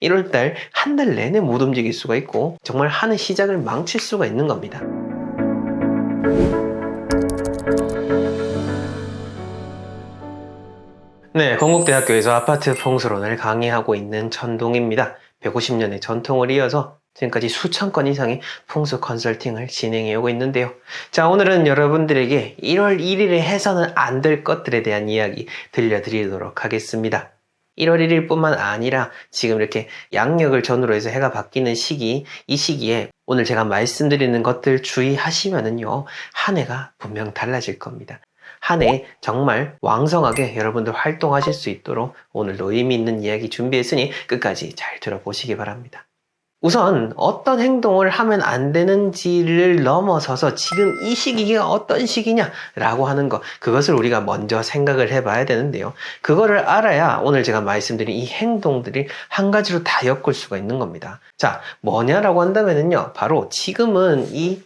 1월 달 한 달 내내 못 움직일 수가 있고 정말 하는 시작을 망칠 수가 있는 겁니다. 네, 건국대학교에서 아파트 풍수론을 강의하고 있는 천동입니다. 150년의 전통을 이어서 지금까지 수천 건 이상의 풍수 컨설팅을 진행해 오고 있는데요. 자, 오늘은 여러분들에게 1월 1일에 해서는 안 될 것들에 대한 이야기 들려드리도록 하겠습니다. 1월 1일 뿐만 아니라 지금 이렇게 양력을 전후로 해서 해가 바뀌는 시기, 이 시기에 오늘 제가 말씀드리는 것들 주의하시면은요, 한 해가 분명 달라질 겁니다. 한 해 정말 왕성하게 여러분들 활동하실 수 있도록 오늘도 의미 있는 이야기 준비했으니 끝까지 잘 들어보시기 바랍니다. 우선 어떤 행동을 하면 안 되는지를 넘어서서 지금 이 시기가 어떤 시기냐라고 하는 것 그것을 우리가 먼저 생각을 해봐야 되는데요. 그거를 알아야 오늘 제가 말씀드린 이 행동들이 한 가지로 다 엮을 수가 있는 겁니다. 자 뭐냐라고 한다면은요 바로 지금은 이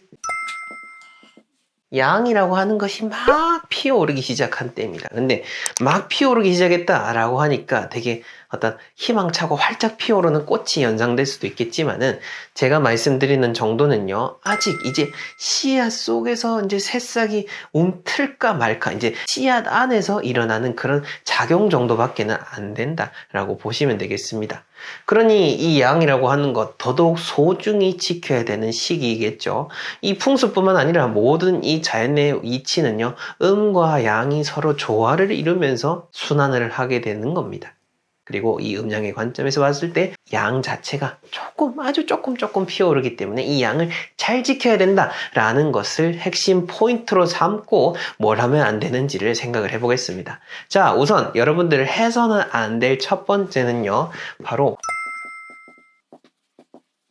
양이라고 하는 것이 막 피어오르기 시작한 때입니다. 근데 막 피어오르기 시작했다라고 하니까 되게 어떤 희망차고 활짝 피어오르는 꽃이 연상될 수도 있겠지만은 제가 말씀드리는 정도는요 아직 이제 씨앗 속에서 이제 새싹이 움틀까 말까 이제 씨앗 안에서 일어나는 그런 작용 정도밖에는 안 된다라고 보시면 되겠습니다. 그러니 이 양이라고 하는 것 더더욱 소중히 지켜야 되는 시기이겠죠. 이 풍수뿐만 아니라 모든 이 자연의 이치는요 음과 양이 서로 조화를 이루면서 순환을 하게 되는 겁니다. 그리고 이 음양의 관점에서 봤을 때 양 자체가 조금 아주 조금 조금 피어오르기 때문에 이 양을 잘 지켜야 된다라는 것을 핵심 포인트로 삼고 뭘 하면 안 되는지를 생각을 해보겠습니다. 자, 우선 여러분들 해서는 안 될 첫 번째는요, 바로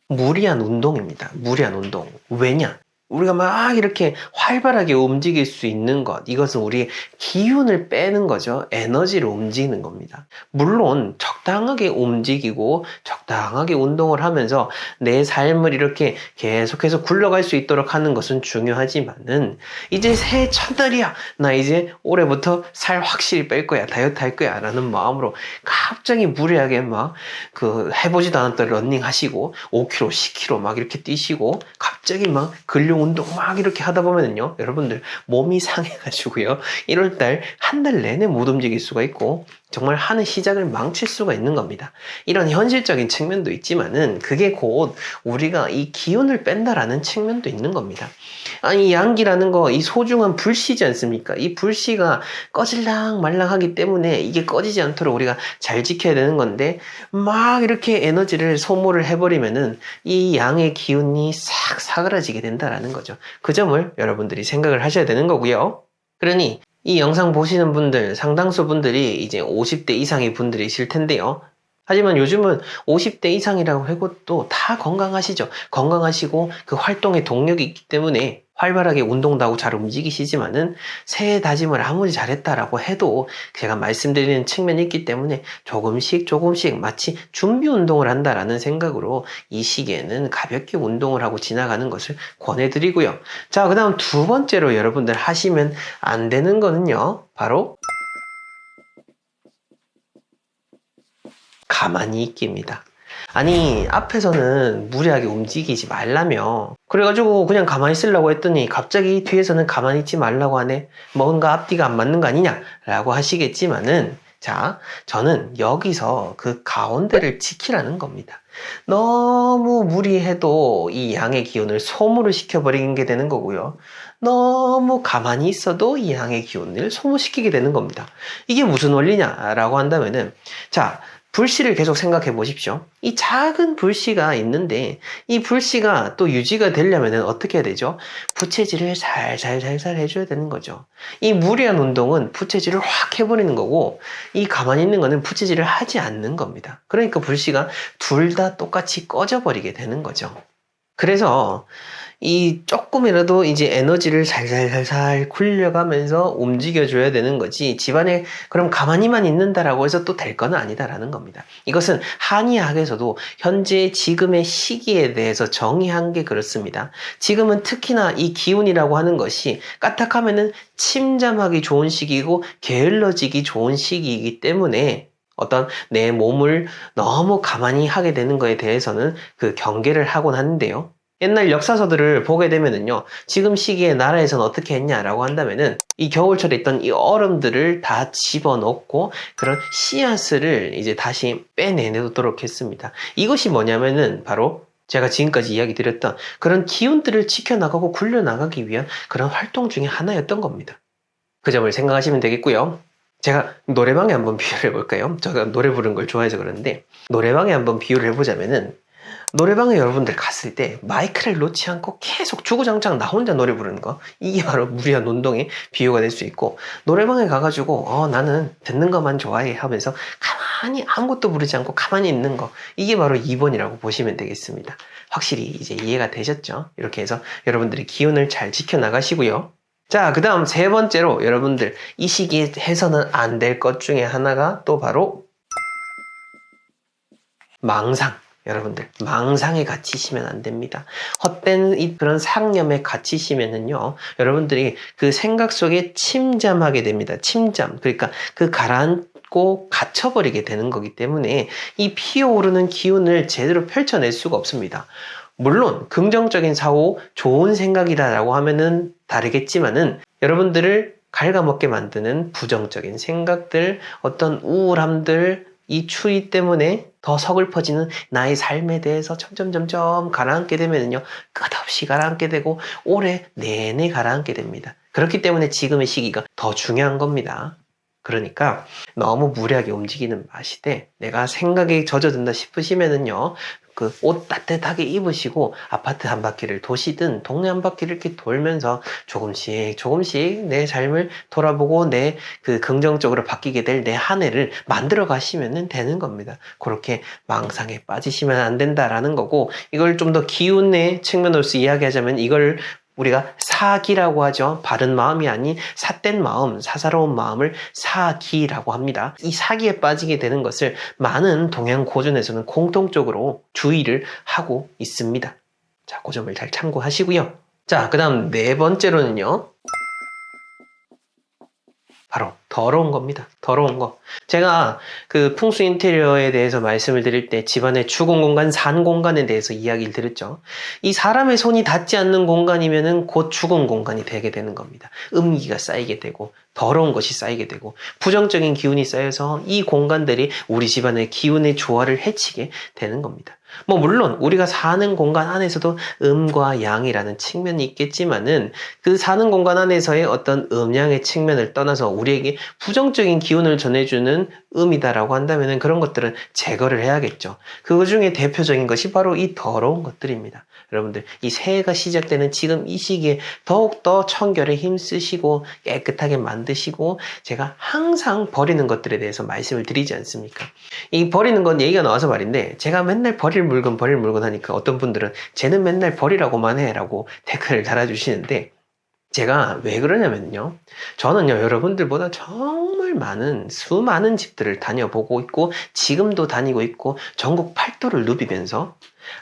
무리한 운동입니다. 무리한 운동. 왜냐? 우리가 막 이렇게 활발하게 움직일 수 있는 것, 이것은 우리의 기운을 빼는 거죠. 에너지를 움직이는 겁니다. 물론 적당하게 움직이고 적당하게 운동을 하면서 내 삶을 이렇게 계속해서 굴러갈 수 있도록 하는 것은 중요하지만은 이제 새해 첫날이야. 나 이제 올해부터 살 확실히 뺄 거야. 다이어트 할 거야. 라는 마음으로 갑자기 무리하게 막 그 해보지도 않았던 러닝 하시고 5km, 10km 막 이렇게 뛰시고 갑 자기 막 근력 운동 막 이렇게 하다 보면은요, 여러분들 몸이 상해가지고요, 1월달 한 달 내내 못 움직일 수가 있고, 정말 하는 시작을 망칠 수가 있는 겁니다. 이런 현실적인 측면도 있지만은 그게 곧 우리가 이 기운을 뺀다라는 측면도 있는 겁니다. 아니 양기라는 거 이 소중한 불씨지 않습니까? 이 불씨가 꺼질랑 말랑하기 때문에 이게 꺼지지 않도록 우리가 잘 지켜야 되는 건데 막 이렇게 에너지를 소모를 해버리면은 이 양의 기운이 싹 사그라지게 된다라는 거죠. 그 점을 여러분들이 생각을 하셔야 되는 거고요. 그러니 이 영상 보시는 분들, 상당수 분들이 이제 50대 이상의 분들이실 텐데요. 하지만 요즘은 50대 이상이라고 해도 또다 건강하시죠. 건강하시고 그 활동에 동력이 있기 때문에 활발하게 운동도 하고 잘 움직이시지만은 새해 다짐을 아무리 잘했다라고 해도 제가 말씀드리는 측면이 있기 때문에 조금씩 조금씩 마치 준비 운동을 한다라는 생각으로 이 시기에는 가볍게 운동을 하고 지나가는 것을 권해드리고요. 자, 그 다음 두 번째로 여러분들 하시면 안 되는 거는요. 바로 가만히 있기입니다. 아니 앞에서는 무리하게 움직이지 말라며. 그래가지고 그냥 가만히 있으려고 했더니 갑자기 뒤에서는 가만히 있지 말라고 하네. 뭔가 앞뒤가 안 맞는 거 아니냐? 라고 하시겠지만은 자 저는 여기서 그 가운데를 지키라는 겁니다. 너무 무리해도 이 양의 기운을 소모를 시켜버리는 게 되는 거고요. 너무 가만히 있어도 이 양의 기운을 소모시키게 되는 겁니다. 이게 무슨 원리냐라고 한다면은 자 불씨를 계속 생각해 보십시오. 이 작은 불씨가 있는데 이 불씨가 또 유지가 되려면 어떻게 해야 되죠? 부채질을 살살살살 해줘야 되는 거죠. 이 무리한 운동은 부채질을 확 해버리는 거고 이 가만히 있는 거는 부채질을 하지 않는 겁니다. 그러니까 불씨가 둘 다 똑같이 꺼져버리게 되는 거죠. 그래서 이 조금이라도 이제 에너지를 살살살살 굴려가면서 움직여줘야 되는 거지 집안에 그럼 가만히만 있는다라고 해서 또될 거는 아니다라는 겁니다. 이것은 한의학에서도 현재 지금의 시기에 대해서 정의한 게 그렇습니다. 지금은 특히나 이 기운이라고 하는 것이 까딱하면은 침잠하기 좋은 시기이고 게을러지기 좋은 시기이기 때문에 어떤 내 몸을 너무 가만히 하게 되는 거에 대해서는 그 경계를 하곤 하는데요. 옛날 역사서들을 보게 되면은요, 지금 시기에 나라에서는 어떻게 했냐라고 한다면은, 이 겨울철에 있던 이 얼음들을 다 집어넣고, 그런 씨앗을 이제 다시 빼내도록 했습니다. 이것이 뭐냐면은, 바로 제가 지금까지 이야기 드렸던 그런 기운들을 지켜나가고 굴려나가기 위한 그런 활동 중에 하나였던 겁니다. 그 점을 생각하시면 되겠고요. 제가 노래방에 한번 비유를 해볼까요? 제가 노래 부르는 걸 좋아해서 그러는데, 노래방에 한번 비유를 해보자면은, 노래방에 여러분들 갔을 때 마이크를 놓지 않고 계속 주구장창 나 혼자 노래 부르는 거? 이게 바로 무리한 운동의 비유가 될 수 있고 노래방에 가가지고 어 나는 듣는 것만 좋아해 하면서 가만히 아무것도 부르지 않고 가만히 있는 거 이게 바로 2번이라고 보시면 되겠습니다. 확실히 이제 이해가 되셨죠? 이렇게 해서 여러분들이 기운을 잘 지켜나가시고요. 자, 그 다음 세 번째로 여러분들 이 시기에 해서는 안 될 것 중에 하나가 또 바로 망상. 여러분들 망상에 갇히시면 안 됩니다. 헛된 이 그런 상념에 갇히시면은요, 여러분들이 그 생각 속에 침잠하게 됩니다. 침잠. 그러니까 그 가라앉고 갇혀버리게 되는 거기 때문에 이 피어오르는 기운을 제대로 펼쳐낼 수가 없습니다. 물론 긍정적인 사고, 좋은 생각이다라고 하면은 다르겠지만은 여러분들을 갉아먹게 만드는 부정적인 생각들, 어떤 우울함들, 이 추위 때문에 더 서글퍼지는 나의 삶에 대해서 점점 점점 가라앉게 되면요. 끝없이 가라앉게 되고 올해 내내 가라앉게 됩니다. 그렇기 때문에 지금의 시기가 더 중요한 겁니다. 그러니까 너무 무리하게 움직이는 마시되 내가 생각에 젖어든다 싶으시면은요. 그 옷 따뜻하게 입으시고 아파트 한 바퀴를 도시든 동네 한 바퀴를 이렇게 돌면서 조금씩 조금씩 내 삶을 돌아보고 내 그 긍정적으로 바뀌게 될 내 한 해를 만들어 가시면 되는 겁니다. 그렇게 망상에 빠지시면 안 된다라는 거고 이걸 좀 더 기운의 측면으로서 이야기하자면 이걸 우리가 사기라고 하죠. 바른 마음이 아닌 삿된 마음, 사사로운 마음을 사기라고 합니다. 이 사기에 빠지게 되는 것을 많은 동양 고전에서는 공통적으로 주의를 하고 있습니다. 자, 그 점을 잘 참고하시고요. 자, 그 다음 네 번째로는요. 바로 더러운 겁니다. 더러운 거. 제가 그 풍수 인테리어에 대해서 말씀을 드릴 때 집안의 주공 공간, 산 공간에 대해서 이야기를 드렸죠. 이 사람의 손이 닿지 않는 공간이면은 곧 죽은 공간이 되게 되는 겁니다. 음기가 쌓이게 되고 더러운 것이 쌓이게 되고 부정적인 기운이 쌓여서 이 공간들이 우리 집안의 기운의 조화를 해치게 되는 겁니다. 뭐 물론 우리가 사는 공간 안에서도 음과 양이라는 측면이 있겠지만은 그 사는 공간 안에서의 어떤 음양의 측면을 떠나서 우리에게 부정적인 기운을 전해주는 음이다라고 한다면은 그런 것들은 제거를 해야겠죠. 그 중에 대표적인 것이 바로 이 더러운 것들입니다. 여러분들 이 새해가 시작되는 지금 이 시기에 더욱더 청결에 힘쓰시고 깨끗하게 만드시고 제가 항상 버리는 것들에 대해서 말씀을 드리지 않습니까? 이 버리는 건 얘기가 나와서 말인데 제가 맨날 버릴 물건 버릴 물건 하니까 어떤 분들은 쟤는 맨날 버리라고만 해라고 댓글을 달아주시는데 제가 왜 그러냐면요. 저는요, 여러분들보다 정말 많은, 수많은 집들을 다녀보고 있고, 지금도 다니고 있고, 전국 팔도를 누비면서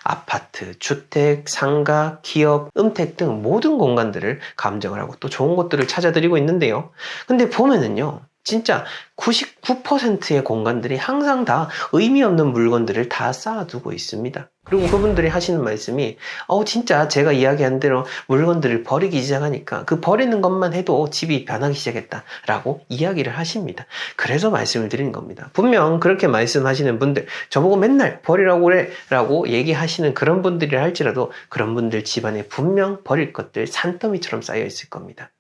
아파트, 주택, 상가, 기업, 음택 등 모든 공간들을 감정을 하고 또 좋은 것들을 찾아드리고 있는데요. 근데 보면은요, 진짜 99%의 공간들이 항상 다 의미 없는 물건들을 다 쌓아두고 있습니다. 그리고 그분들이 하시는 말씀이, 어, 진짜 제가 이야기한 대로 물건들을 버리기 시작하니까 그 버리는 것만 해도 집이 변하기 시작했다라고 이야기를 하십니다. 그래서 말씀을 드리는 겁니다. 분명 그렇게 말씀하시는 분들, 저보고 맨날 버리라고 그래 라고 얘기하시는 그런 분들이 할지라도 그런 분들 집안에 분명 버릴 것들 산더미처럼 쌓여 있을 겁니다.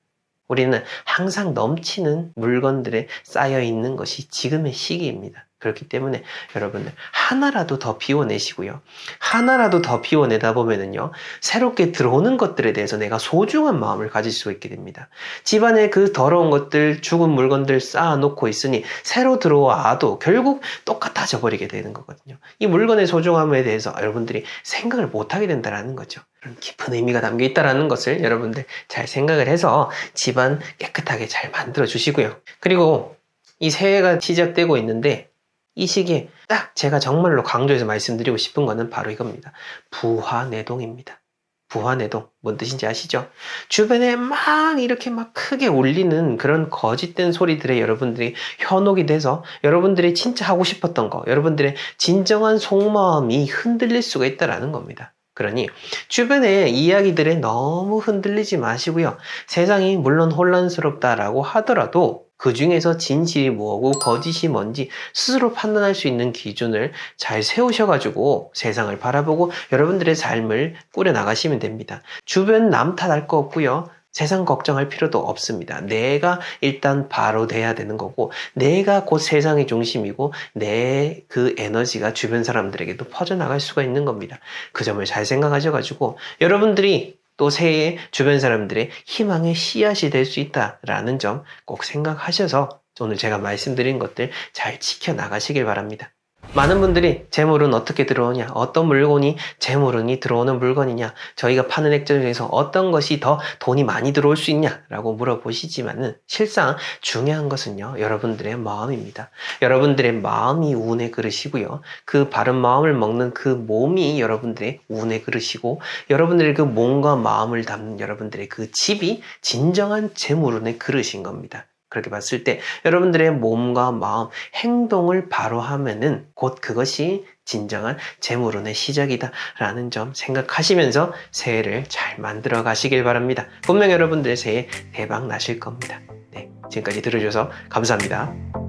우리는 항상 넘치는 물건들에 쌓여 있는 것이 지금의 시기입니다. 그렇기 때문에 여러분들 하나라도 더 비워내시고요. 하나라도 더 비워내다 보면은요. 새롭게 들어오는 것들에 대해서 내가 소중한 마음을 가질 수 있게 됩니다. 집안에 그 더러운 것들, 죽은 물건들 쌓아놓고 있으니 새로 들어와도 결국 똑같아져 버리게 되는 거거든요. 이 물건의 소중함에 대해서 여러분들이 생각을 못하게 된다는 거죠. 그런 깊은 의미가 담겨 있다는 것을 여러분들 잘 생각을 해서 집안 깨끗하게 잘 만들어 주시고요. 그리고 이 새해가 시작되고 있는데 이 시기에 딱 제가 정말로 강조해서 말씀드리고 싶은 거는 바로 이겁니다. 부화내동입니다. 부화내동 뭔 뜻인지 아시죠? 주변에 막 이렇게 막 크게 울리는 그런 거짓된 소리들에 여러분들이 현혹이 돼서 여러분들이 진짜 하고 싶었던 거, 여러분들의 진정한 속마음이 흔들릴 수가 있다라는 겁니다. 그러니 주변의 이야기들에 너무 흔들리지 마시고요. 세상이 물론 혼란스럽다라고 하더라도 그 중에서 진실이 뭐고 거짓이 뭔지 스스로 판단할 수 있는 기준을 잘 세우셔가지고 세상을 바라보고 여러분들의 삶을 꾸려 나가시면 됩니다. 주변 남 탓할 거 없고요. 세상 걱정할 필요도 없습니다. 내가 일단 바로 돼야 되는 거고, 내가 곧 세상의 중심이고, 내 그 에너지가 주변 사람들에게도 퍼져나갈 수가 있는 겁니다. 그 점을 잘 생각하셔가지고, 여러분들이 또 새해 주변 사람들의 희망의 씨앗이 될 수 있다라는 점 꼭 생각하셔서 오늘 제가 말씀드린 것들 잘 지켜나가시길 바랍니다. 많은 분들이 재물은 어떻게 들어오냐, 어떤 물건이 재물은이 들어오는 물건이냐, 저희가 파는 액자 중에서 어떤 것이 더 돈이 많이 들어올 수 있냐라고 물어보시지만은 실상 중요한 것은요, 여러분들의 마음입니다. 여러분들의 마음이 운의 그릇이고요. 그 바른 마음을 먹는 그 몸이 여러분들의 운의 그릇이고, 여러분들의 그 몸과 마음을 담는 여러분들의 그 집이 진정한 재물운의 그릇인 겁니다. 그렇게 봤을 때 여러분들의 몸과 마음, 행동을 바로 하면은 곧 그것이 진정한 재물운의 시작이다라는 점 생각하시면서 새해를 잘 만들어 가시길 바랍니다. 분명 여러분들 새해 대박 나실 겁니다. 네, 지금까지 들어주셔서 감사합니다.